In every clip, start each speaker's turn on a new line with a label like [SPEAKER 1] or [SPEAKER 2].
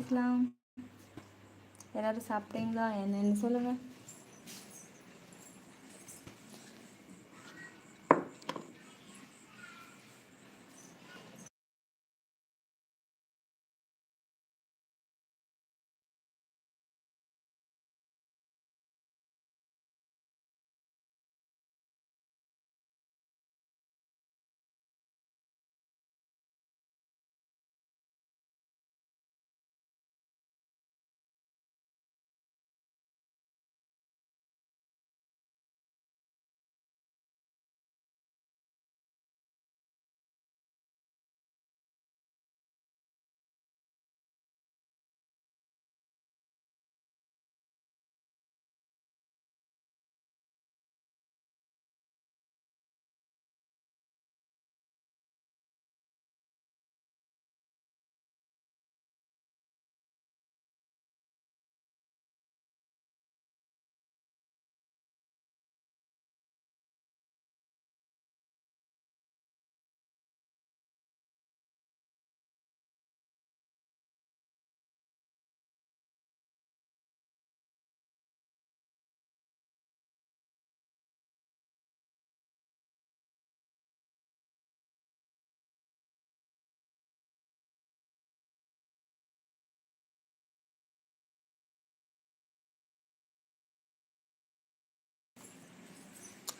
[SPEAKER 1] பேசலாம். எல்லாரும் சாப்பிட்டீங்களா? என்னன்னு சொல்லுங்கள்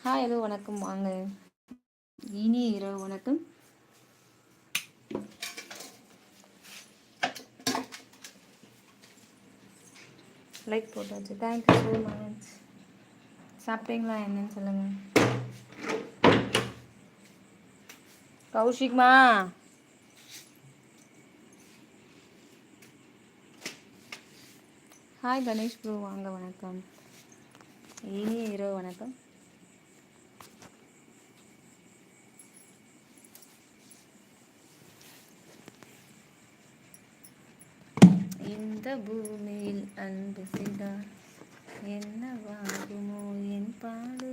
[SPEAKER 1] ஹாய் ஹலோ வணக்கம். வாங்க. இனிய இரவு வணக்கம். லைக் போட்டாச்சு. தேங்க்யூ ஸோ மச் சாப்பிட்டீங்களா? என்னன்னு சொல்லுங்கள் கௌஷிக்மா? ஹாய் கணேஷ் ப்ரோ வாங்க வணக்கம். இனிய இரவு வணக்கம். இந்த பூமியில் அன்பு செய்தார் என்னவாகுமோ என் பாடு?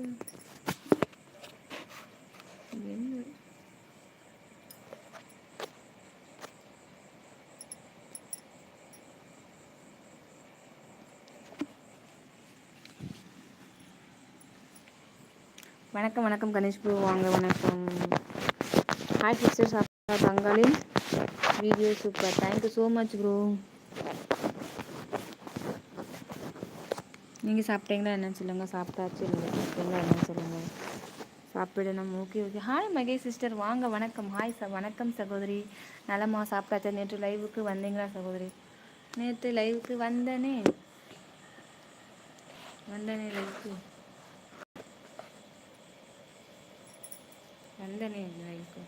[SPEAKER 1] என்ன? வணக்கம் வணக்கம் கணேஷ் ப்ரோ. வாங்க வணக்கம். ஹாய் சிஸ்டர் சாப்பிட்டா பங்காளி video super thank you so much bro நீங்கள் சாப்பிட்டீங்களா என்னன்னு சொல்லுங்கள் சாப்பிட்டாச்சு. நீங்கள் சாப்பிட்டீங்களா என்னன்னு சொல்லுங்கள் சாப்பிடணும். Okay okay. Hi Mahesh sister வாங்க வணக்கம். ஹாய் ச வணக்கம் சகோதரி. நலமா சாப்பிட்டாச்சா? நேற்று லைவுக்கு வந்தீங்களா சகோதரி? நேற்று லைவுக்கு வந்தனே. வந்தனே லைவுக்கு வந்தனே லைவுக்கு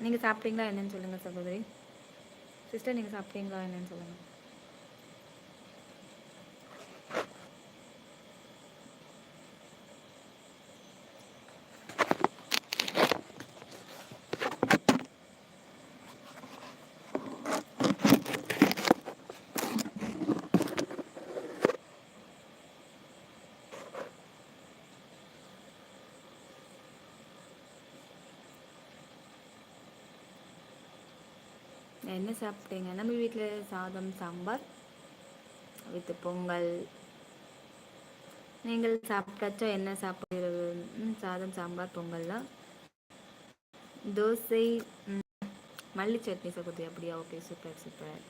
[SPEAKER 1] நீங்கள் சாப்பிட்டீங்களா என்னென்னு சொல்லுங்கள் சகோதரி. சிஸ்டர் நீங்கள் சாப்பிட்டீங்களா என்னென்னு சொல்லுங்கள் என்ன சாப்பிட்டீங்க? நம்ம வீட்டில் சாதம் சாம்பார்? வித் பொங்கல். நீங்கள் சாப்பிட்டாச்சோ? என்ன சாப்பிடுறது? ம், சாதம் சாம்பார் பொங்கல் தான் தோசை மல்லி சட்னி சகுதி அப்படியா? Okay super super.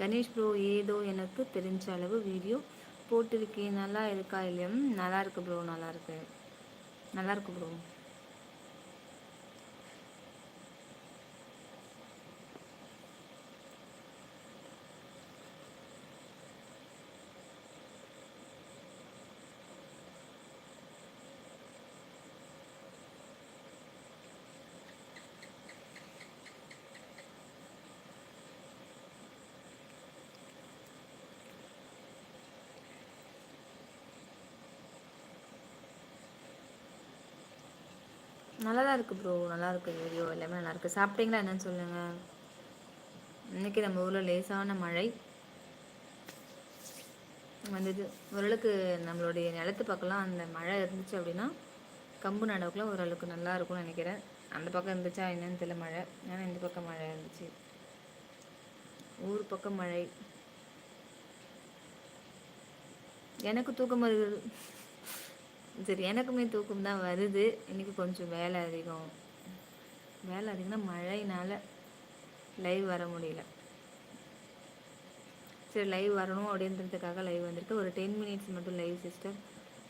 [SPEAKER 1] Ganesh bro ஏதோ எனக்கு தெரிஞ்ச அளவு வீடியோ போட்டிருக்கேன். நல்லா இருக்கா இல்லையா? நல்லா இருக்கு ப்ரோ நல்லா இருக்கு. நல்லா இருக்கு ப்ரோ. நல்லா தான் இருக்குது ப்ரோ நல்லா இருக்குது வீடியோ எல்லாமே நல்லா இருக்குது சாப்பிட்டீங்களா? என்னன்னு சொல்லுங்கள் இன்றைக்கி நம்ம ஊரில் லேசான மழை. வந்தது. ஓரளவுக்கு நம்மளுடைய நிலத்து பக்கம்லாம் அந்த மழை இருந்துச்சு அப்படின்னா கம்பு நடவுக்குலாம் ஓரளவுக்கு நல்லா இருக்கும்னு நினைக்கிறேன். அந்த பக்கம் இருந்துச்சா என்னன்னு தெரியல மழை. ஆனால் இந்த பக்கம் மழை இருந்துச்சு. ஊர் பக்கம் மழை. எனக்கு தூக்கம் வருகிறது சரி எனக்குமே தூக்கம் தான் வருது. இன்றைக்கி கொஞ்சம் வேலை அதிகம். வேலை அதிகம்னா மழையினால் லைவ் வர முடியல. சரி லைவ் வரணும் அப்படின்றதுக்காக லைவ் வந்திருக்கு. ஒரு டென் மினிட்ஸ் மட்டும் live sister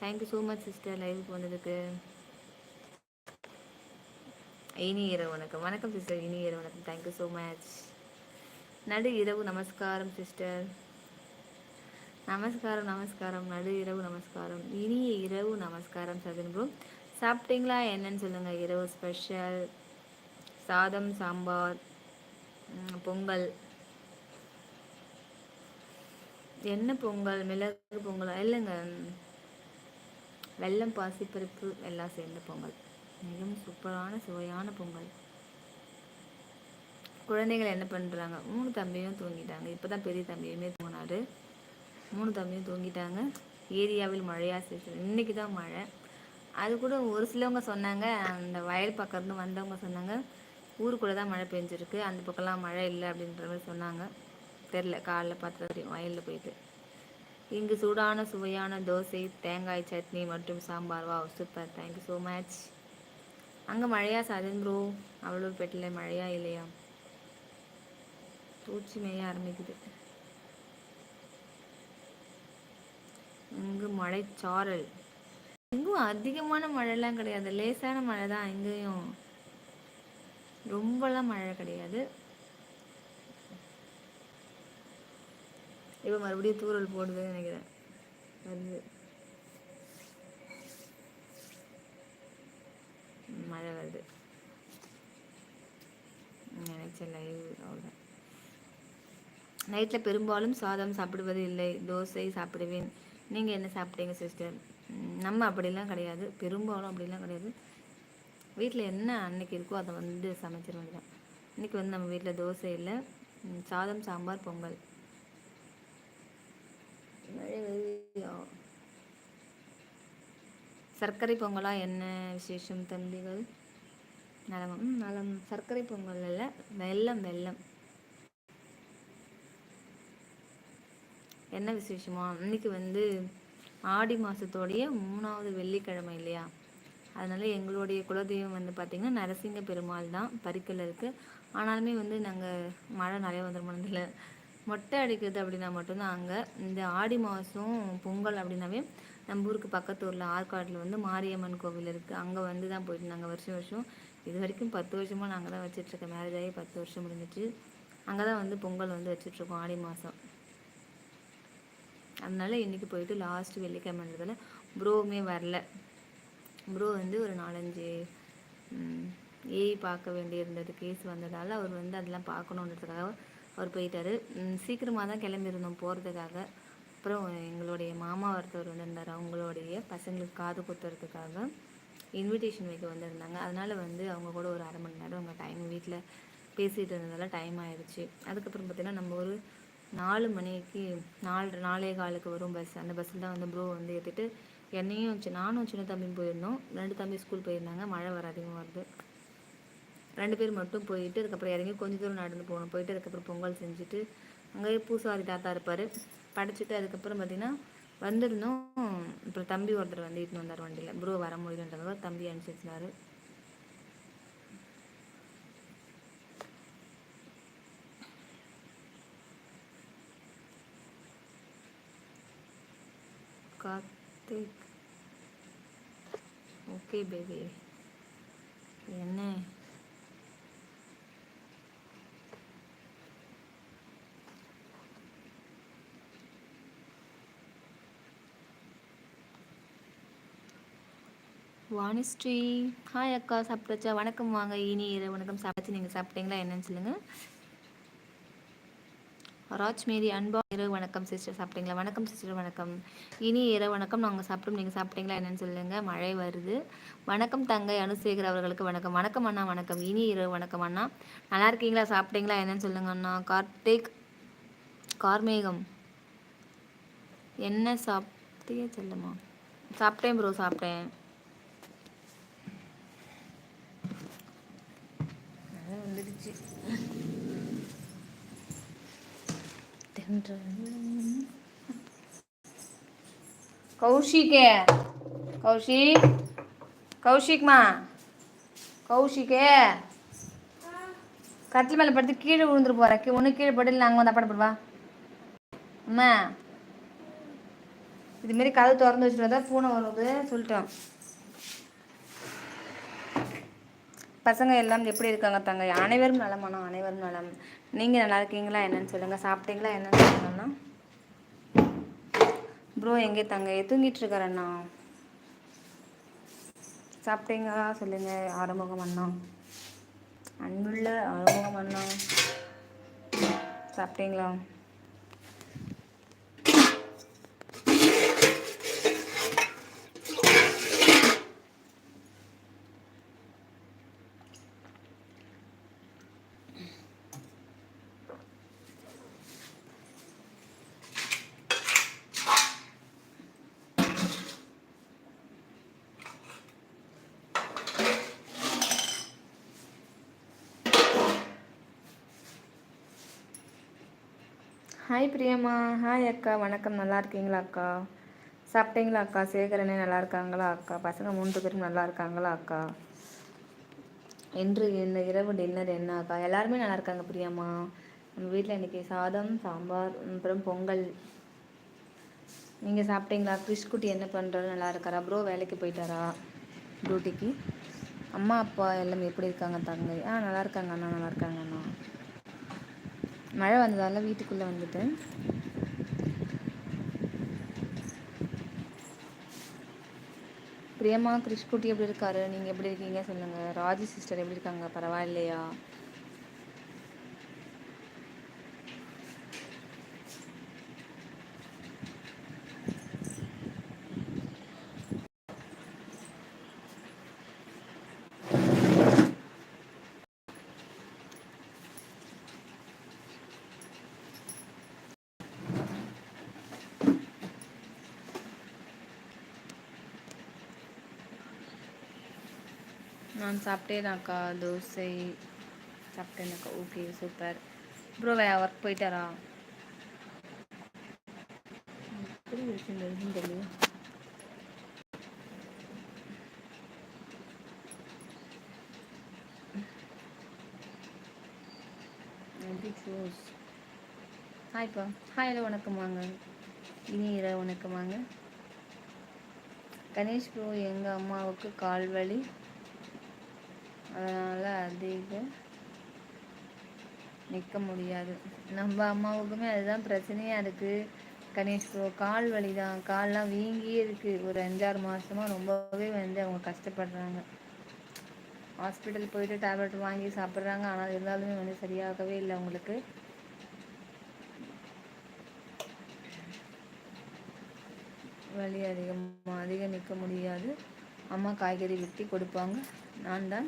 [SPEAKER 1] thank you so much sister லைவுக்கு வந்ததுக்கு. இனி இரவு வணக்கம். வணக்கம் சிஸ்டர் இனி இரவு வணக்கம். தேங்க்யூ ஸோ மச் நடு இரவு நமஸ்காரம் சிஸ்டர் நமஸ்காரம் நமஸ்காரம். நடு இரவு நமஸ்காரம் இனிய இரவு நமஸ்காரம் சதன் சாப்பிட்டீங்களா? என்னன்னு சொல்லுங்கள் இரவு ஸ்பெஷல் சாதம் சாம்பார் பொங்கல். என்ன பொங்கல்? மிளகு பொங்கல்? இல்லைங்க. வெள்ளம் பாசிப்பருப்பு எல்லாம் சேர்ந்த பொங்கல். மிகவும் சூப்பரான சுவையான பொங்கல். குழந்தைகள் என்ன பண்ணுறாங்க மூணு தம்பியும் தூங்கிட்டாங்க. இப்போ தான் பெரிய தம்பியுமே தூங்கினாரு. மூணு தம்பியும் தூங்கிட்டாங்க. ஏரியாவில் மழையா சேர்த்து இன்றைக்கி தான் மழை. அது கூட ஒரு சிலவங்க சொன்னாங்க அந்த வயல் பக்கம் வந்தவங்க சொன்னாங்க ஊருக்குள்ளே தான் மழை பெஞ்சிருக்கு அந்த பக்கம்லாம் மழை இல்லை அப்படின்ற மாதிரி சொன்னாங்க. தெரில காலைல பார்த்து தெரியும் வயலில் போயிட்டு. இங்கு சூடான சுவையான தோசை தேங்காய் சட்னி மற்றும் சாம்பார். வா சூப்பர். தேங்க்யூ ஸோ மச் அங்கே மழையா சாதன் ப்ரோ அவ்வளோ பெட்டில் மழையா இல்லையா? பூச்சி மேய ஆரம்பிக்குது. இங்கு மழைச்சாரல் இங்கும் அதிகமான மழைலாம் கிடையாது. லேசான மழை தான் இங்கேயும். ரொம்பலாம் மழை கிடையாது. இப்போ மறுபடியும் தூரல் போடுதுன்னு நினைக்கிறேன். வருது மழை வருது. நினைச்ச லைவ் அவ்வளோதான் நைட்டில் பெரும்பாலும் சாதம் சாப்பிடுவது இல்லை. தோசை சாப்பிடுவேன். நீங்கள் என்ன சாப்பிட்டீங்க சிஸ்டர் நம்ம அப்படிலாம் கிடையாது. பெரும்பாலும் அப்படிலாம் கிடையாது. வீட்டில் என்ன அன்னைக்கு இருக்கோ அதை வந்து சமைச்சிட வேண்டியதான் இன்றைக்கி வந்து நம்ம வீட்டில் தோசை இல்லை. சாதம் சாம்பார் பொங்கல். சர்க்கரை பொங்கலாக என்ன விசேஷம் தம்பிகள்? நலம் நலம். சர்க்கரை பொங்கல் இல்லை. வெல்லம் வெல்லம். என்ன விசேஷமா? இன்னைக்கு வந்து ஆடி மாதத்தோடைய மூணாவது வெள்ளிக்கிழமை இல்லையா? அதனால் எங்களுடைய குலதெய்வம் வந்து பார்த்திங்கன்னா நரசிங்க பெருமாள் தான் பரிக்கல் இருக்குது ஆனாலுமே வந்து நாங்கள் மழை நிறைய வந்துருமானதில்ல மொட்டை அடிக்கிறது அப்படின்னா மட்டும்தான் அங்கே. இந்த ஆடி மாதம் பொங்கல் அப்படின்னாவே நம்ம ஊருக்கு பக்கத்து ஊரில் ஆற்காட்டில் வந்து மாரியம்மன் கோவில் இருக்குது அங்கே வந்து தான் போயிட்டு நாங்கள் வருஷம் வருஷம் இது வரைக்கும் பத்து வருஷமாக நாங்கள் தான் வச்சிட்ருக்கோம் மேரேஜ் ஆகி பத்து வருஷம் முடிஞ்சிச்சு. அங்கே தான் வந்து பொங்கல் வந்து வச்சிட்ருக்கோம் ஆடி மாதம் அதனால் இன்றைக்கி போயிட்டு லாஸ்ட் வெள்ளிக்கிழமைன்றதால ப்ரோவுமே வரல. ப்ரோ வந்து ஒரு நாலஞ்சு ஏஐ பார்க்க வேண்டியிருந்தது. கேஸ் வந்ததால் அவர் வந்து அதெல்லாம் பார்க்கணுன்றதுக்காக அவர் போயிட்டார். சீக்கிரமாக தான் கிளம்பியிருந்தோம் போகிறதுக்காக அப்புறம் எங்களுடைய மாமா ஒருத்தவர் வந்திருந்தார். அவங்களுடைய பசங்களுக்கு காது குத்துறதுக்காக இன்விடேஷன் வைக்க வந்திருந்தாங்க. அதனால் வந்து அவங்க கூட ஒரு அரை மணி நேரம் அவங்க டைம் வீட்டில் பேசிகிட்டு இருந்ததால் டைம் ஆயிடுச்சு. அதுக்கப்புறம் பார்த்திங்கன்னா நம்ம ஒரு நாலு மணிக்கு நாலு நாலே காலுக்கு வரும் பஸ் அந்த பஸ்ஸில் தான் வந்து ப்ரோ வந்து ஏற்றிட்டு என்னையும் வச்சு நானும் சின்ன தம்பியும் போயிருந்தோம். ரெண்டு தம்பி ஸ்கூல் போயிருந்தாங்க. மழை வர அதிகமாக வருது. ரெண்டு பேர் மட்டும் போயிட்டு அதுக்கப்புறம் இறங்கி கொஞ்சம் தூரம் நடந்து போகணும். போயிட்டு அதுக்கப்புறம் பொங்கல் செஞ்சுட்டு அங்கேயே பூசாரி தாத்தா இருப்பார். படைச்சிட்டு அதுக்கப்புறம் பார்த்திங்கன்னா வந்திருந்தோம். அப்புறம் தம்பி ஒருத்தர் வந்து இட்டுன்னு வந்தார் வண்டியில். ப்ரோ வர முடியலன்றதாக தம்பி அனுப்பிச்சிருந்தார் கார்த்திக் ஓகே பேபி என்ன? வாணிஸ்ரீ. ஹாய் அக்கா. சாப்பிட்டாச்சா? வணக்கம் வாங்க. இனி வணக்கம். சாப்பிட்டு நீங்கள் சாப்பிட்டீங்களா? என்னன்னு சொல்லுங்கள் ராஜ் மேரி அன்பா இரவு வணக்கம் சிஸ்டர். சாப்பிட்டீங்களா? வணக்கம் சிஸ்டர். வணக்கம். இனி இரவு வணக்கம். நாங்கள் சாப்பிட்டோம். நீங்கள் சாப்பிட்டீங்களா என்னன்னு சொல்லுங்கள் மழை வருது. வணக்கம் தங்கை அனுசேகர் அவர்களுக்கு வணக்கம். வணக்கம் அண்ணா. வணக்கம். இனி இரவு வணக்கம் அண்ணா. நல்லா இருக்கீங்களா? சாப்பிட்டீங்களா என்னன்னு சொல்லுங்க அண்ணா. கார்த்திக் கார்மேகம். என்ன சாப்பிட்டே சொல்லுமா சாப்பிட்டேன் ப்ரோ சாப்பிட்டேன். வந்துடுச்சு. கௌஷிகே கௌஷிக் கௌஷிக்மா. கௌஷிகே கட்டில் மேலே படுத்து கீழே விழுந்துட்டு போகிறேன் ஒன்று கீழே பட்டு நாங்கள் வந்து அப்பாட போடுவா அம்மா. இதுமாரி கதவு திறந்து வச்சுட்டு பூனை வருது சொல்லிட்டோம். பசங்க எல்லாம் எப்படி இருக்காங்க தங்க? அனைவரும் நலமானோ அனைவரும் நலம். நீங்கள் நல்லா இருக்கீங்களா? என்னன்னு சொல்லுங்கள் சாப்பிட்டீங்களா? என்னன்னு சொல்லணும்னா? ப்ரோ எங்கே தங்க தூங்கிட்டு இருக்காரண்ணா சாப்பிட்டீங்களா? சொல்லுங்கள் ஆறுமுகம் அண்ணா. அன்புள்ள ஆறுமுகம் அண்ணா. சாப்பிட்டீங்களா? ஹாய் பிரியம்மா. ஹாய் அக்கா. வணக்கம். நல்லா இருக்கீங்களா அக்கா? சாப்பிட்டீங்களா அக்கா? சேகரனே நல்லா இருக்காங்களா அக்கா? பசங்க மூன்று பேரும் நல்லா இருக்காங்களா அக்கா? என்று இந்த இரவு டின்னர் என்ன அக்கா? எல்லாருமே நல்லா இருக்காங்க பிரியம்மா. நம்ம வீட்டில் இன்றைக்கி சாதம் சாம்பார் அப்புறம் பொங்கல். நீங்கள் சாப்பிட்டீங்களா? கிறிஷ்குட்டி என்ன பண்ணுறாரு நல்லா இருக்காரா? ப்ரோ வேலைக்கு போயிட்டாரா? டியூட்டிக்கு அம்மா அப்பா எல்லாம் எப்படி இருக்காங்க தங்கை? ஆ நல்லா இருக்காங்க அண்ணா. நல்லா இருக்காங்க அண்ணா. மழை வந்ததால் வீட்டுக்குள்ளே வந்துட்டேன் பிரியமா கிறிஷ்குட்டி எப்படி இருக்காரு? நீங்கள் எப்படி இருக்கீங்க? சொல்லுங்கள் ராஜி சிஸ்டர் எப்படி இருக்காங்க? பரவாயில்லையா? நான் சாப்பிட்டேனாக்கா தோசை சாப்பிட்டேனாக்கா ஓகே சூப்பர் ப்ரோ வே ஒர்க் போயிட்டாரா? எப்படி இருக்குன்னு தெரியும் ஹாய்ப்பா ஹாய் வணக்கம் வாங்க. இனி இரவு வணக்கம் வாங்க. கணேஷ் ப்ரோ எங்கள் அம்மாவுக்கு கால் வலி. அதனால் அதிக நிற்க முடியாது. நம்ம அம்மாவுக்குமே அதுதான் பிரச்சனையாக இருக்குது கணேஷ் ப்ரோ கால் வலி தான் கால்லாம் வீங்கியே இருக்குது ஒரு அஞ்சாறு மாதமாக ரொம்பவே வந்து அவங்க கஷ்டப்படுறாங்க. ஹாஸ்பிட்டல் போயிட்டு டேப்லெட் வாங்கி சாப்பிட்றாங்க. ஆனால் இருந்தாலுமே வந்து சரியாகவே இல்லை அவங்களுக்கு. வலி அதிகமாக அதிகம் நிற்க முடியாது. அம்மா காய்கறி வெட்டி கொடுப்பாங்க. நான் தான்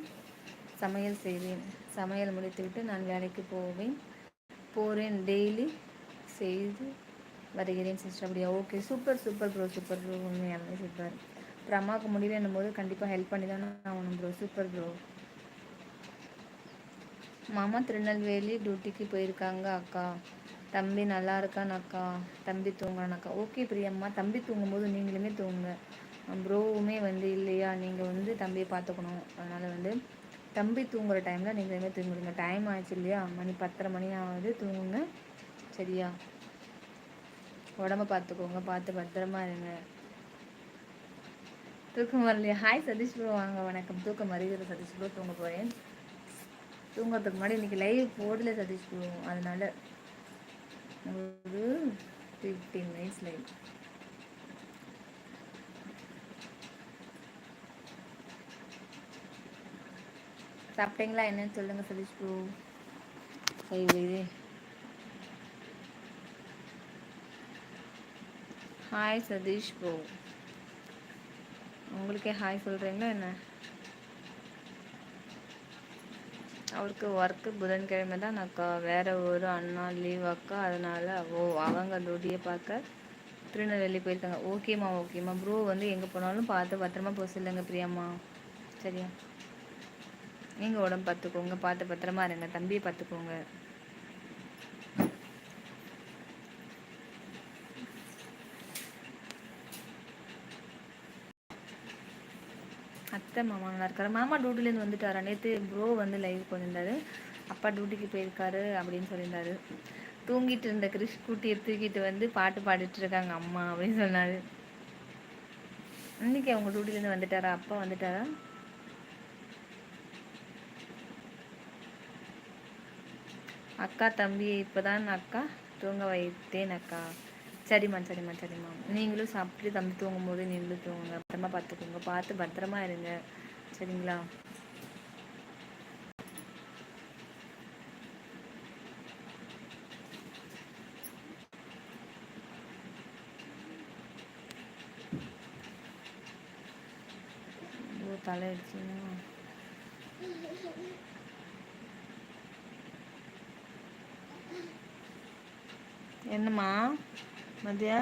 [SPEAKER 1] சமையல் செய்வேன். சமையல் முடித்துவிட்டு நான் வேலைக்கு போவேன். போகிறேன் டெய்லி செய்து வருகிறேன் சிஸ்டர் அப்படியா? Okay super super bro super bro உண்மையாலுமே சூப்பர் அப்புறம் அம்மாவுக்கு முடியலன்னும் போது கண்டிப்பாக ஹெல்ப் பண்ணி தானே ஆகணும் ப்ரோ சூப்பர் ப்ரோ மாமா திருநெல்வேலி டியூட்டிக்கு போயிருக்காங்க அக்கா. தம்பி நல்லா இருக்கான் அக்கா. தம்பி தூங்குறான் அக்கா. ஓகே பிரியம்மா. தம்பி தூங்கும்போது நீங்களுமே தூங்குங்க. ப்ரோவுமே வந்து இல்லையா? நீங்கள் வந்து தம்பியை பார்த்துக்கணும். அதனால் வந்து தம்பி தூங்குகிற டைமில் நீங்கள் இதுமாதிரி தூங்கிடுங்க. டைம் ஆயிடுச்சு இல்லையா? மணி பத்தரை மணி ஆகுது. தூங்குங்க. சரியா? உடம்ப பார்த்துக்கோங்க. பார்த்து பத்திரமா இருங்க. தூக்கம் வரலையா? ஹாய் சதீஷ் ப்ரோ வாங்க. வணக்கம். தூக்கம் வருகிற சதீஷ் ப்ரோ தூங்க போகிறேன் தூங்குறதுக்கு முன்னாடி இன்றைக்கி லைவ் போடல சதீஷ் ப்ரோ அதனால் ஒரு ஃபிஃப்டீன் மினிட்ஸ் லைவ் சாப்பிட்டீங்களா என்னன்னு சொல்லுங்க சதீஷ் ப்ரோ. இது ஹாய் சதீஷ் ப்ரோ. உங்களுக்கே ஹாய் சொல்கிறீங்களா என்ன? அவருக்கு ஒர்க்கு புதன்கிழமை தான் அக்கா. வேற ஒரு அண்ணா லீவ் அக்கா. அதனால் ஓ அவங்க டூட்டியை பார்க்க திருநெல்வேலி போயிருக்காங்க. ஓகேம்மா ஓகேம்மா ப்ரோ வந்து எங்கே போனாலும் பார்த்து பத்திரமா போக சொல்லுங்க பிரியாம்மா. சரியா? நீங்கள் உடம்பு பார்த்துக்கோங்க பார்த்து பத்திரமா இருங்க தம்பியை பார்த்துக்கோங்க அத்தை மாமா நல்லா இருக்காரு. மாமா டியூட்டிலேருந்து வந்துட்டாரா? நேற்று ப்ரோ வந்து லைவ் பண்ணியிருந்தாரு. அப்பா டியூட்டிக்கு போயிருக்காரு அப்படின்னு சொல்லியிருந்தாரு. தூங்கிட்டு இருந்த கிறிஷ் கூட்டியை தூக்கிட்டு வந்து பாட்டு பாடிட்டு இருக்காங்க அம்மா அப்படின்னு சொன்னாரு. இன்னைக்கு அவங்க டியூட்டிலேருந்து வந்துட்டாரா? அப்பா வந்துட்டாரா? அக்கா தம்பி இப்போதான் அக்கா தூங்க வைத்தேன் அக்கா. சரிம்மா சரிம்மா சரிம்மா. நீங்களும் சாப்பிட்டு தம்பி தூங்கும் போது நீங்களும் தூங்குங்க. பத்திரமா பார்த்துக்கோங்க பார்த்து பத்திரமா இருங்க. சரிங்களா? தலை அடிச்சுன்னா என்னம்மா? மதியா?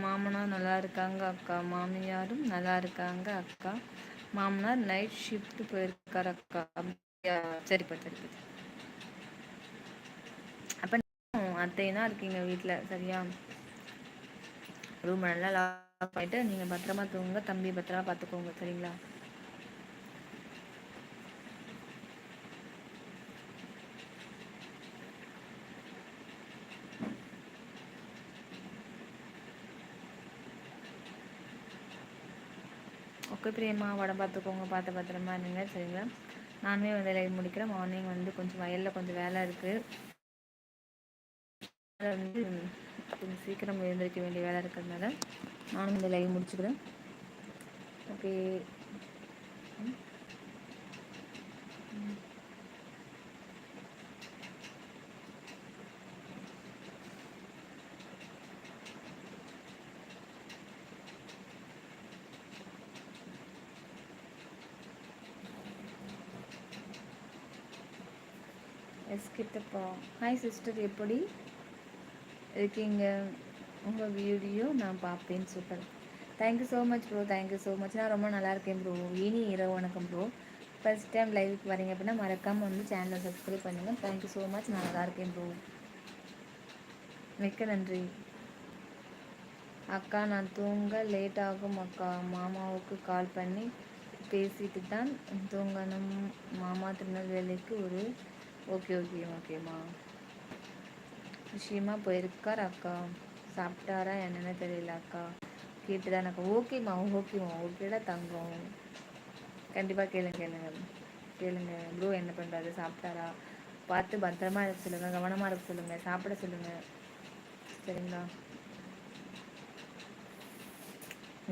[SPEAKER 1] மாமனார் நல்லா இருக்காங்க அக்கா. மாமியாரும் நல்லா இருக்காங்க அக்கா. மாமனார் நைட் ஷிஃப்ட் போயிருக்காரு அக்கா. சரிப்பா சரிப்பா அப்போ அத்தைனா இருக்கீங்க வீட்டில் சரியா? ரூம் நல்லா லாக் பண்ணிட்டு நீங்கள் பத்திரமா தூங்குங்க. தம்பி பத்திரமா பார்த்துக்கோங்க சரிங்களா? ஓகே பிரியம்மா உடம்பு பார்த்துக்கோங்க பார்த்து பத்திரமா இருங்க சரிங்களா? நானுமே வந்து லைவ் முடிக்கிறேன். மார்னிங் வந்து கொஞ்சம் வயலில் கொஞ்சம் வேலை இருக்குது வந்து கொஞ்சம் சீக்கிரம் எழுந்திருக்க வேண்டிய வேலை இருக்கிறதுனால நானும் இந்த லைவ் முடிச்சுக்கிறேன். ஓகே. கிட்டப்பா ஹாய் சிஸ்டர் எப்படி? இருக்கீங்க? உங்கள் வீடியோ நான் பார்ப்பேன் super thank you so much bro thank you so much நான் ரொம்ப நல்லா இருக்கேன் ப்ரோ இனி இரவு வணக்கம் ப்ரோ ஃபஸ்ட் டைம் லைவுக்கு வரீங்க அப்படின்னா மறக்காமல் வந்து சேனலை சப்ஸ்கிரைப் பண்ணுங்கள் தேங்க்யூ ஸோ மச் நான் நல்லா இருக்கேன் ப்ரோ மிக்க நன்றி. அக்கா நான் தூங்க லேட் ஆகும் அக்கா. மாமாவுக்கு கால் பண்ணி பேசிட்டு தான் தூங்கணும். மாமா திருநெல்வேலிக்கு ஒரு ஓகே ஓகே ஓகேம்மா. விஷயமா போயிருக்கார் அக்கா? சாப்பிட்டாரா என்னென்னு தெரியல அக்கா. கேட்டுதான் அக்கா ஓகேம்மா ஓகேம்மா. ஓகேடா தங்கம். கண்டிப்பாக கேளுங்க கேளுங்க. கேளுங்க. ப்ரோ என்ன பண்ணுறாரு சாப்பிட்டாரா? பார்த்து பத்திரமா இருக்க சொல்லுங்கள் கவனமாக இருக்க சொல்லுங்கள் சாப்பிட சொல்லுங்கள் சரிங்களா?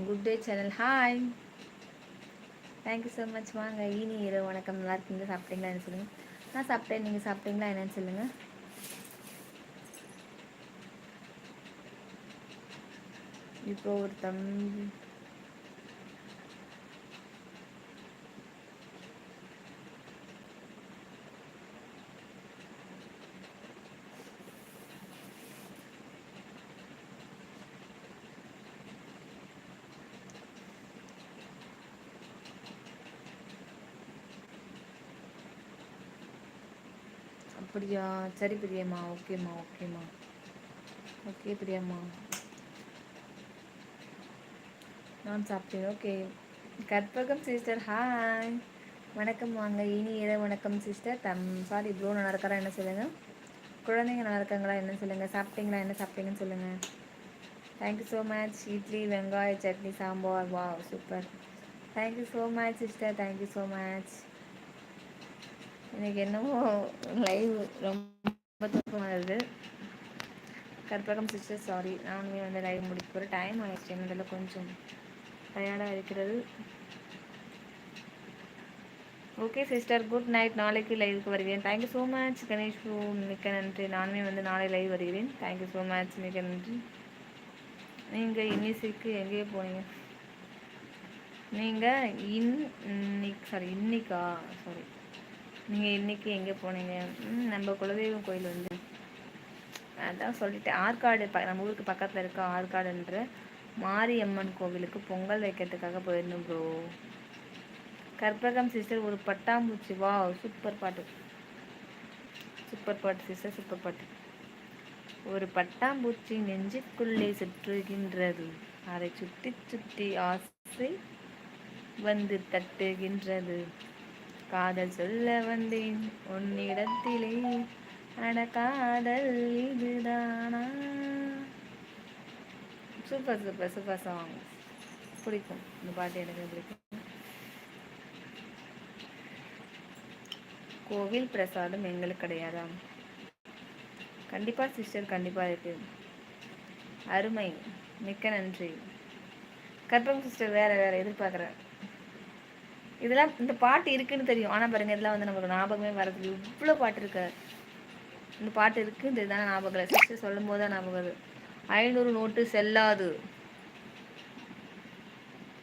[SPEAKER 1] Good day channel hi thank you so much வாங்க ஈனி இரவு வணக்கம். நல்லா இருக்கீங்க சாப்பிட்டீங்களா? என்ன சொல்லுங்கள் நான் சாப்பிட்டேன். நீங்கள் சாப்பிட்டீங்களா என்னன்னு சொல்லுங்கள் இப்போ ஒரு தம்பி அப்படியா சரி பிரியம்மா ஓகேம்மா ஓகேம்மா. ஓகே பிரியம்மா. நான் சாப்பிட்டேன். ஓகே. கற்பகம் சிஸ்டர் ஹாய் வணக்கம் வாங்க. இனி ஏதோ வணக்கம் சிஸ்டர் தம் சாரி இவ்வளோ நல்லா இருக்காரா? என்ன சொல்லுங்கள் குழந்தைங்க நல்லா இருக்காங்களா? என்ன சொல்லுங்கள் சாப்பிட்டீங்களா? என்ன சாப்பிட்டீங்கன்னு சொல்லுங்கள் தேங்க்யூ ஸோ மச் இட்லி வெங்காய சட்னி சாம்பார். வா super thank you so much sister thank you so much எனக்கு என்னமோ லைவ் ரொம்ப தூக்கம் வருது கற்பகம் சிஸ்டர் சாரி நானுமே வந்து லைவ் முடிக்க போகிறேன் டைம் ஆயிடுச்சு. என்னதில் கொஞ்சம் டயர்டாக இருக்கிறது. ஓகே சிஸ்டர் குட் நைட் நாளைக்கு லைவுக்கு வருகிறேன். Thank you so much Ganesh bro மிக்க நன்றி. நானுமே வந்து நாளை லைவ் வருகிறேன். தேங்க்யூ ஸோ மச் மிக்க நன்றி. நீங்கள் இன்னிசைக்கு எங்கேயே போனீங்க. நீங்கள் இன் இன்னைக்கு சாரி இன்னைக்கா? சாரி நீங்கள் இன்றைக்கி எங்கே போனீங்க? நம்ம குலதெய்வம் கோயில் வந்து அதான் சொல்லிட்டேன். ஆற்காடு ப நம்ம ஊருக்கு பக்கத்தில் இருக்க ஆற்காடுன்ற மாரியம்மன் கோவிலுக்கு பொங்கல் வைக்கிறதுக்காக போயிருந்தோம் ப்ரோ கற்பகம் சிஸ்டர் ஒரு பட்டாம்பூச்சி. வா சூப்பர் பாட்டு. சூப்பர் பாட்டு சிஸ்டர் சூப்பர் பாட்டு. ஒரு பட்டாம்பூச்சி நெஞ்சுக்குள்ளே சுற்றுகின்றது. அதை சுற்றி சுற்றி ஆசை வந்து தட்டுகின்றது. காதல் சொல்ல வந்தேன். உன்னிடத்திலே அட காதல் இதுதானா? சூப்பர் சூப்பர் சூப்பர் சாங் பிடிக்கும். இந்த பாட்டு எனக்கு பிடிக்கும். கோவில் பிரசாதம் எங்களுக்கு கிடையாதா கண்டிப்பாக சிஸ்டர் கண்டிப்பாக இருக்கு. அருமை. மிக்க நன்றி. கற்பம் சிஸ்டர் வேற வேற எதிர்பார்க்குறேன். இதெல்லாம் இந்த பாட்டு இருக்குன்னு தெரியும். ஆனால் பாருங்க இதெல்லாம் வந்து நமக்கு ஞாபகமே வரது இவ்வளோ பாட்டு இருக்கு. இந்த பாட்டு இருக்கு இந்த இதுதானே ஞாபகம் இல்லை. சிஸ்டர் சொல்லும் போது தான் ஞாபகம் வருது. ஐநூறு நோட்டு செல்லாது.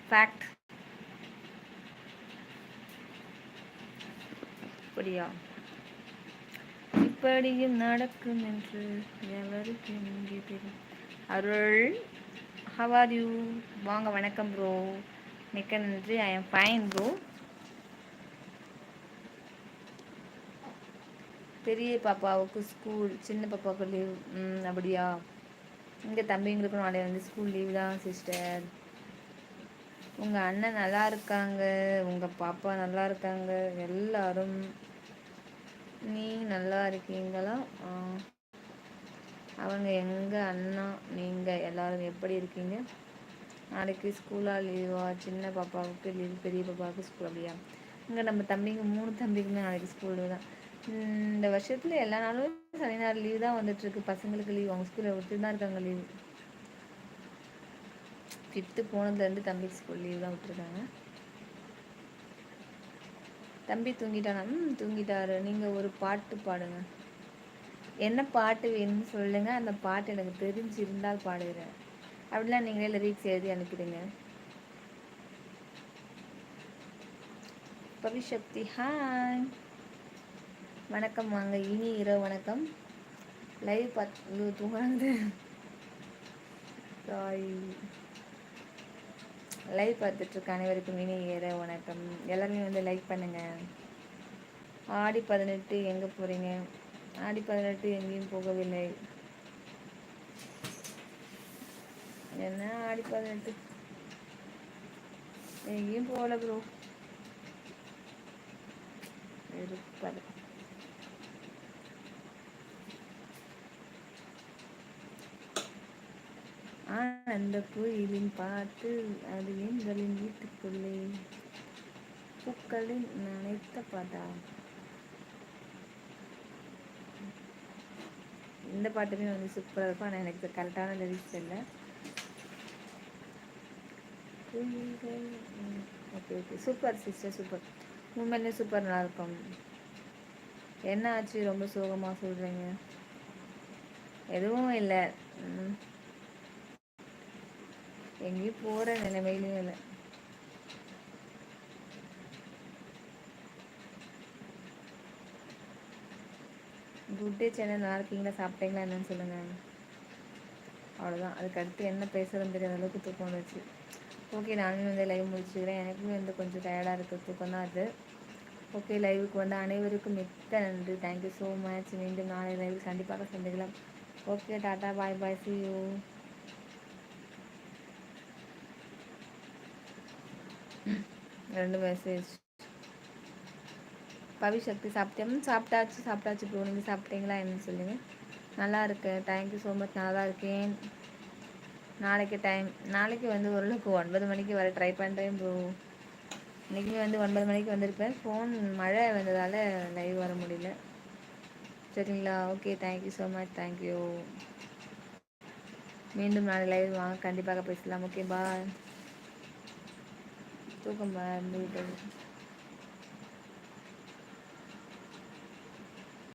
[SPEAKER 1] ஃபேக்ட் அப்படியா? இப்படியும் நடக்கும் என்று எவருக்கு இங்கே தெரியும்? அருள் ஹவார் யூ வாங்க வணக்கம் ப்ரோ மிக்க நன்றி. ஐ எம் ஃபைன் ப்ரோ பெரிய பாப்பாவுக்கு ஸ்கூல் சின்ன பாப்பாவுக்கு லீவ் அப்படியா? இங்கே தம்பிங்களுக்கும் நாளைய வந்து ஸ்கூல் லீவ் தான் சிஸ்டர் உங்கள் அண்ணன் நல்லா இருக்காங்க. உங்கள் பாப்பா நல்லா இருக்காங்க. எல்லாரும் நீ நல்லா இருக்கீங்களா? அவங்க எங்கள் அண்ணா நீங்கள் எல்லாரும் எப்படி இருக்கீங்க? நாளைக்கு ஸ்கூலாக லீவா சின்ன பாப்பாவுக்கு லீவ் பெரிய பாப்பாவுக்கு ஸ்கூல் அப்படியா? இங்கே நம்ம தம்பிங்க மூணு தம்பிக்குமே நாளைக்கு ஸ்கூல் தான். இந்த வருஷத்தில் எல்லா நாளும் சனி ஞாயிறு லீவ் தான் வந்துட்டுருக்கு. பசங்களுக்கு லீவ் அவங்க ஸ்கூலில் விட்டு தான் இருக்காங்க லீவ் ஃபிஃப்த்து போனதுலேருந்து தம்பி ஸ்கூல் லீவ் தான் விட்டுருக்காங்க. தம்பி தூங்கிட்டானா? ம் தூங்கிட்டாரு. நீங்கள் ஒரு பாட்டு பாடுங்க. என்ன பாட்டு வேணும்னு சொல்லுங்கள் அந்த பாட்டு எனக்கு தெரிஞ்சிருந்தால் பாடுகிறேன். அப்படிலாம் நீங்களே லிரிக்ஸ் எழுதி அனுப்பிடுங்க. பவிஷக்தி ஹாய் வணக்கம் வாங்க இனி இரவு வணக்கம். லைவ் பார்த்து தூங்காது சாரி லைவ் பார்த்துட்ருக்க அனைவருக்கும் இனி இரவு வணக்கம். எல்லாருமே வந்து லைக் பண்ணுங்கள் ஆடி பதினெட்டு எங்கே போகிறீங்க ஆடி பதினெட்டு எங்கேயும் போகவில்லை. என்ன ஆடி பதினெட்டு எங்கேயும் போகல ப்ரோ இருப்பது அந்த குயிலின் பார்த்து அது எங்களின் வீட்டுக்குள்ளே பூக்களின் நினைத்த பாட்டா இந்த பாட்டுமே வந்து சூப்பராக இருக்கும் ஆனால் எனக்கு கரெக்டான லிரிக்ஸ் இல்லை okay okay super sister super உண்மையிலே சூப்பர் நல்லா இருக்கும் என்ன ஆச்சு? ரொம்ப சோகமாக சொல்கிறீங்க எதுவும் இல்லை. எங்கேயும் போகிற நிலைமையிலும் இல்லை. குட் டே சேனல் நல்லா இருக்கீங்களா? சாப்பிட்டீங்களா? என்னன்னு சொல்லுங்கள் அவ்வளோதான் அதுக்கு அடுத்து என்ன பேசுகிறோம் தெரியாத அளவுக்கு தூக்கம் வந்துச்சு ஓகே நானும் வந்து லைவ் முடிச்சுக்கிறேன். எனக்குமே வந்து கொஞ்சம் டயர்டாக இருக்குது தூக்கம் தான் அது ஓகே லைவுக்கு வந்து அனைவருக்கும் மிக்க நன்றி. தேங்க்யூ ஸோ மச் மீண்டும் நாளை லைவ் கண்டிப்பாக சந்திக்கலாம். Okay tata bye bye see you ரெண்டு மெசேஜ் பவிசக்தி சாப்பிட்டேன் சாப்பிட்டாச்சு சாப்பிட்டாச்சு ப்ரோ நீங்கள் சாப்பிட்டீங்களா என்னன்னு சொல்லுங்கள் நல்லா இருக்கேன். தேங்க்யூ ஸோ மச் நல்லா தான் இருக்கேன். நாளைக்கு டைம் நாளைக்கு வந்து ஓரளவுக்கு ஒன்பது மணிக்கு வர ட்ரை பண்ணுறேன் ப்ரோ இன்றைக்குமே வந்து ஒன்பது மணிக்கு வந்திருப்பேன். ஃபோன் மழை வந்ததால் லைவ் வர முடியல. சரிங்களா? Okay thank you so much thank you மீண்டும் நாளை லைவ் வாங்க. கண்டிப்பாக பேசலாம். ஓகே பாய் தூக்கம் வந்து